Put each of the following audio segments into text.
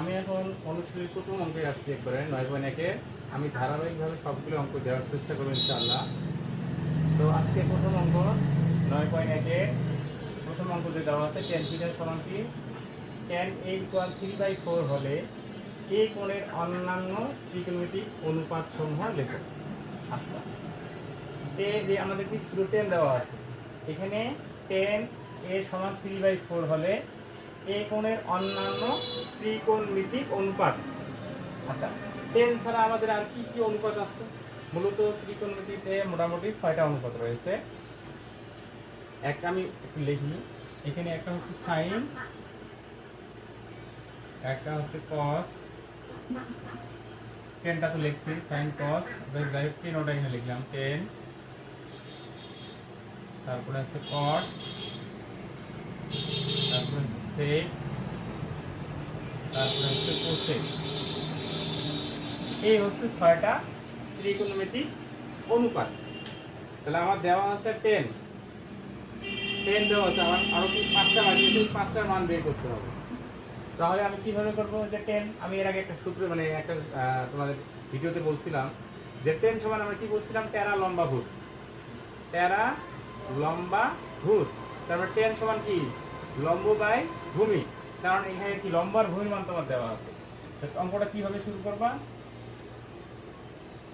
আমি এখন অনুশীলনী প্রথম অঙ্কে আসছি একবারে, নয় পয়েন্ট একে। আমি ধারাবাহিকভাবে সবগুলো অঙ্ক দেওয়ার চেষ্টা করব ইনশাআল্লাহ। তো আজকে প্রথম অঙ্ক, নয় পয়েন্ট একে। প্রথম অঙ্ক যে দেওয়া আছে টেন থিটার সমান কি? Tan A equal three by four হলে এই কোণের অন্যান্য ত্রিকোণমিতিক অনুপাত সমূহ লেখো। আচ্ছা। এ যে আমাদের কি শুধু টেন দেওয়া আছে, এখানে টেন এ সমান থ্রি বাই ফোর হলে এই কোণের অন্যান্য ত্রিকোণমিতিক অনুপাত। আচ্ছা। টেন ছাড়া আমাদের আর কি কি অনুপাত আছে? মূলত ত্রিকোণমিতিতে মোটামুটি ছয়টা অনুপাত রয়েছে। একটা আমি একটু লিখি। এখানে একটা হচ্ছে সাইন একটা হচ্ছে কস টেনটা তো লিখছি সাইন কস যাই হোক টেন ওটা এখানে লিখলাম টেন। তারপরে আছে কট হচ্ছে এই হচ্ছে ছয়টা ত্রিকোণমিতিক অনুপাত। তাহলে আমার দেওয়া আছে টেন। টেন দেওয়া আছে আমার আরও কি পাঁচটা বাকি আছে, পাঁচটার মান বের করতে হবে। তাহলে আমি কীভাবে করব যে টেন? আমি এর আগে একটা সূত্র মানে একটা তোমাদের ভিডিওতে বলছিলাম যে টেন সমান আমরা কি বলছিলাম? টেরা লম্বা ভূত। টেরা লম্বা ভূত। তারপর টেন সমান কি? লম্ব বাই ভূমি। কারণ এখানে কি লম্বার ভূমি মান তোমার দেওয়া আছে। অঙ্কটা কীভাবে শুরু করবা?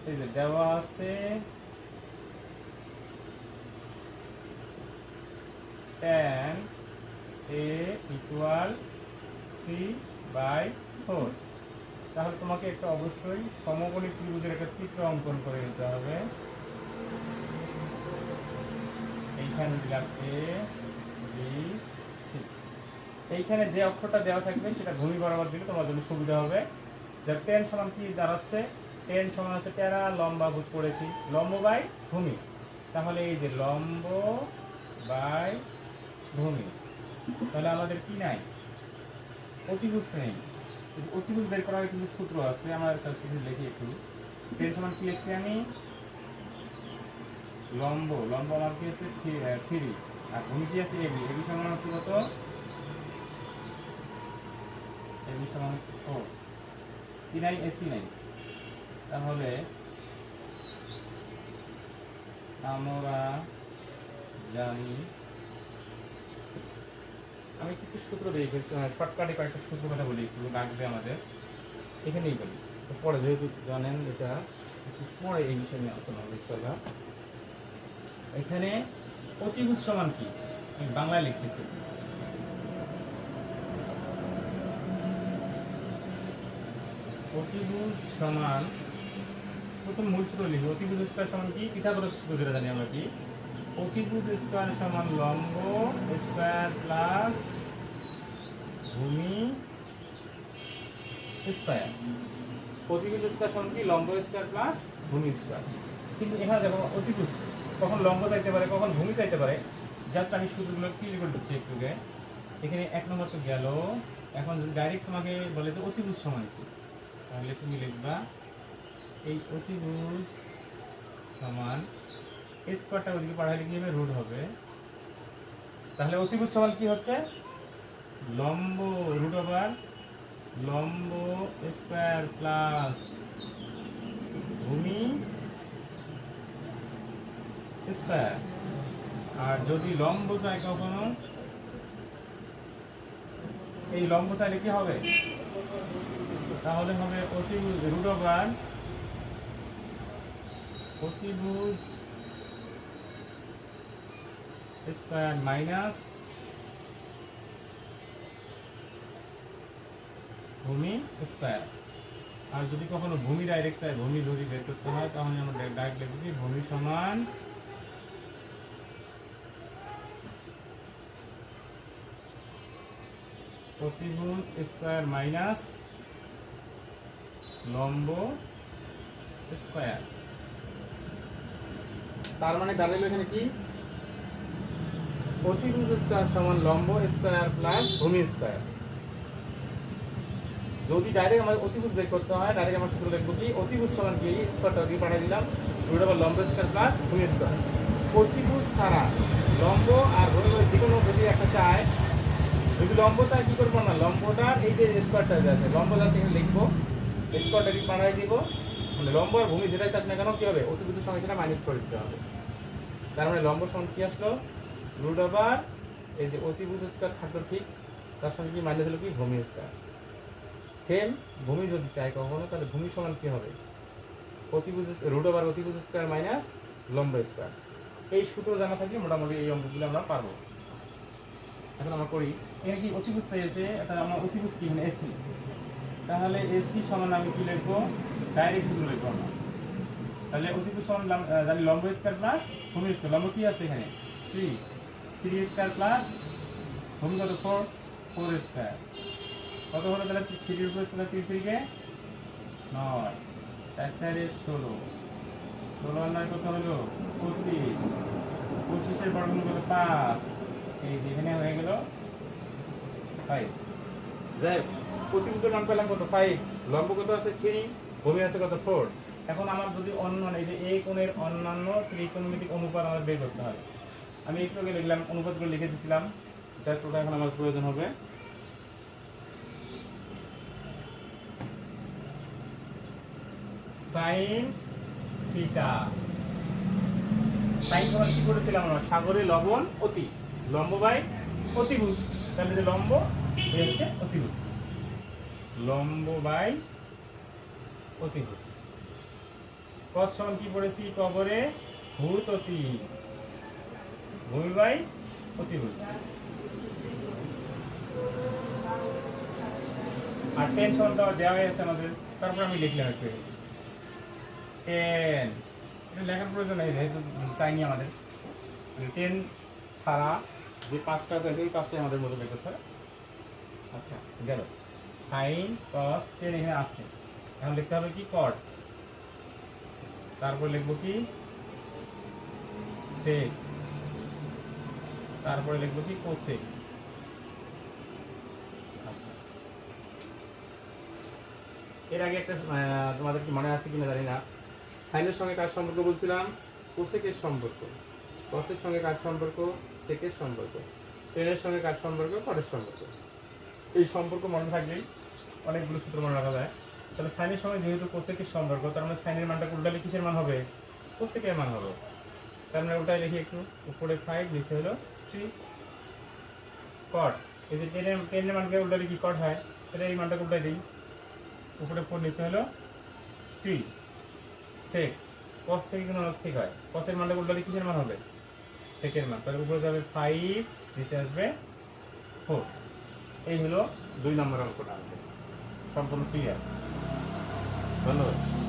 এই যে দেওয়া আছে tan A equal three by four তাহলে তোমাকে একটা অবশ্যই সমকোণী ত্রিভুজের একটা চিত্র অঙ্কন করে নিতে হবে। এইখানে দিলাম এ বি এইখানে যে অক্ষরটা দেওয়া থাকবে সেটা ভূমি বরাবর দিলে তোমার জন্য সুবিধা হবে। যে টেন সমান কি দাঁড়াচ্ছে? টেন সমান হচ্ছে টেরা লম্বা ভূত পড়েছি। লম্ব বাই ভূমি। তাহলে এই যে লম্ব বাই ভূমি। তাহলে আমাদের কি নাই? অতিভুজ নেই। অতিভুজ বের করার কিন্তু সূত্র আছে, আমার সাবস্ক্রিপশন লিখি একটু। টেন সমান কি লিখছি আমি? লম্ব। লম্ব আমার কি আছে? থ্রি আর ভূমি কি আছে? এবি এবি সমান হচ্ছে কত? এবি সমান হচ্ছে ফোর কি নাই এসি নাই তাহলে আমরা জানি, আমি কিছু সূত্র দিই শর্টকাটে কয়েকটা সূত্র কথা বলি, একটু লাগবে আমাদের। এখানেই বলি। তো পরে যেহেতু জানেন, এটা পরে এই বিষয় নিয়ে আলোচনা হবে চলা এখানে অতিভুজ সমান কি? আমি বাংলায় লিখতেছি। অতিভুজ সমান প্রথম মূল সূত্র লিখি। অতিভুজ স্কয়ার সমান কি? পিথাগোরাস সূত্র যেটা জানি আমরা কি? অতিভুজ স্কয়ার সমান লম্ব স্কয়ার প্লাস ভূমি স্কয়ার অতিভুজ স্কয়ার সমান কি? লম্ব স্কয়ার প্লাস ভূমি স্কয়ার কিন্তু এখানে দেখো, অতিভুজ কখন লম্ব চাইতে পারে, কখন ভূমি চাইতে পারে? জাস্ট আমি সূত্রগুলো ক্লিয়ার করে দিচ্ছি একটুকে। এখানে এক নম্বর তো গেল। এখন ডাইরেক্ট তোমাকে বলে যে অতিভুজ সমান কি? তাহলে তুমি লিখবা, এই অতিভুজ সমান স্কোয়ারটা ওদিকে পাঠালে কি হবে রুট হবে। তাহলে অতিভুজ সমান কি হচ্ছে? লম্ব রুট ওভার লম্ব স্কোয়ার প্লাস ভূমি স্কোয়ার আর যদি লম্ব চাই কখনো, এই লম্ব চাইলে কি হবে? তাহলে হবে অতিভুজ রুট ওভার অতিভুজ স্কোয়ার মাইনাস ভূমি স্কোয়ার আর যদি কখনো ভূমি ডাইরেক্ট চাই, ভূমি যদি বের করতে হয়, তাহলে আমরা ডাইরেক্ট লিখব কি? ভূমি সমান অতিভুজ স্কোয়ার মাইনাস লম্ব স্কোয়ার। তার মানে দাঁড়াল এখানে কি? অতিভুজ স্কোয়ার সমান লম্ব স্কোয়ার প্লাস ভূমি স্কোয়ার। যদি ডাইরেক্ট আমাদের অতিভুজ বের করতে হয় ডাইরেক্ট আমরা সূত্র লিখব কি? অতিভুজ সমান কি? স্কোয়ারটা ওদিকে পাঠিয়ে দিলাম। রুট ওভার লম্ব স্কোয়ার প্লাস ভূমি স্কোয়ার। অতিভুজ ছাড়া লম্ব আর ভূমি যে কোনো যদি একটা চায়, যদি লম্ব চায় কি করব না? লম্বটার এই নিচে স্কোয়ারটা যে আছে, লম্ব যা সেখানে লিখব। স্কোয়ারটা কি বাড়াই দিব। মানে লম্ব আর ভূমি যেটাই থাক না কেন, কি হবে? অতিভুজের সঙ্গে সেটা মাইনাস করে দিতে হবে। তার মানে লম্ব সমান কি আসলো? রুট ওভার এই যে অতিভুজ স্কোয়ার থাকল ঠিক, তার সঙ্গে কি মাইনাস হলো কি? ভূমি স্কোয়ার সেম ভূমি যদি চাই কখনো, তাহলে ভূমি সমান কি হবে? অতিভুজ রুট ওভার অতিভুজ স্কোয়ার মাইনাস লম্ব স্কোয়ার এই সূত্র জানা থাকলে মোটামুটি এই অঙ্কগুলো আমরা পারব। এখন আমরা করি, এখানে কি অতিভুজ চাইছে তাহলে আমরা অতিভুজ কি মানে এসি তাহলে এসি সমান আমি কি লিখব? ডাইরেক্ট সূত্র লিখব আমরা তাহলে অতিভুজ সমান জানি লম্ব স্কোয়ার প্লাস ভূমি স্কোয়ার লম্ব কি আছে এখানে? থ্রি থ্রি স্কোয়ার প্লাস ভূমি কত? ফোর ফোর স্কোয়ার কত হলো তাহলে? থ্রির উপর স্কোয়ার তিন থ্রিকে নয়। চার, চারে ষোলো। ষোলো নয় কত হলো? পঁচিশ। পঁচিশের বর্গমূল কত? পাঁচ। এই এখানে হয়ে গেল। ফাইভ যাই মান পেলাম কত? ফাইভ লম্ব কত আছে? থ্রি ভূমি আছে কত? ফোর এখন আমার যদি অন্য এই যে এই কোণের অন্যান্য ত্রিকোণমিতিক অনুপাত আমার বের করতে হবে। আমি একটু আগে লিখলাম অনুপাতগুলো লিখে দিয়েছিলাম জাস্ট ওটা এখন আমার প্রয়োজন হবে। সাইন থিটা সাইন কি করেছিলাম আমরা? সাগরে লবণ অতি। লম্ব বাই অতিভুজ। তাহলে যে লম্ব এ হচ্ছে অতিভুজ। লম্ব বাই অতিভুজ। কস সমান কি পড়েছি? কবরে ভূত অতি। ভূমি বাই অতিভুজ। আর টেন সমান তো দেওয়া হয়ে আছে আমাদের। তারপর আমি লিখলাম একটু। টেন এটা লেখার প্রয়োজন নেই, যেহেতু চাইনি আমাদের। টেন ছাড়া যে পাঁচটা আছে ওই পাঁচটাই আমাদের মতো বের করতে হবে। আচ্ছা গেল। সাইন কস টেন এখানে আছে। এখন লিখতে হবে কি? কট তারপর লিখব কি? সেক তারপরে লিখব কি? কোসেক আচ্ছা। এর আগে একটা তোমাদের কি মনে আছে কিনা জানি না। সাইনের সঙ্গে কার সম্পর্ক বলছিলাম? কোসেকের সম্পর্ক। কসের সঙ্গে কার সম্পর্ক? সেকের সম্পর্ক। টেনের সঙ্গে কার সম্পর্ক? কটের সম্পর্ক। এই সম্পর্ক মনে থাকলেই অনেকগুলো সূত্র মনে রাখা যায়। তাহলে সাইনের সঙ্গে যেহেতু কোসেকের সম্পর্ক, তার মানে সাইনের মানটা উল্টালে কিসের মান হবে? কোসেকের মান হবে। তার মানে ওটাই লিখি একটু, উপরে ফাইভ নিচে হলো থ্রি কট এই যে টেনের টেনের মানকে উল্টালে কি কট হয়? তাহলে এই মানটা উল্টাই দিই। উপরে ফোর নিচে হলো থ্রি সেক কস থেকে কোনো সেক হয়? কসের মানটা উল্টালে কিসের মান হবে? সেকের মান। তাহলে উপরে যাবে ফাইভ নিচে আসবে ফোর এই হলো দুই নম্বর অঙ্কটা। সম্পূর্ণ ক্লিয়ার ধন্যবাদ।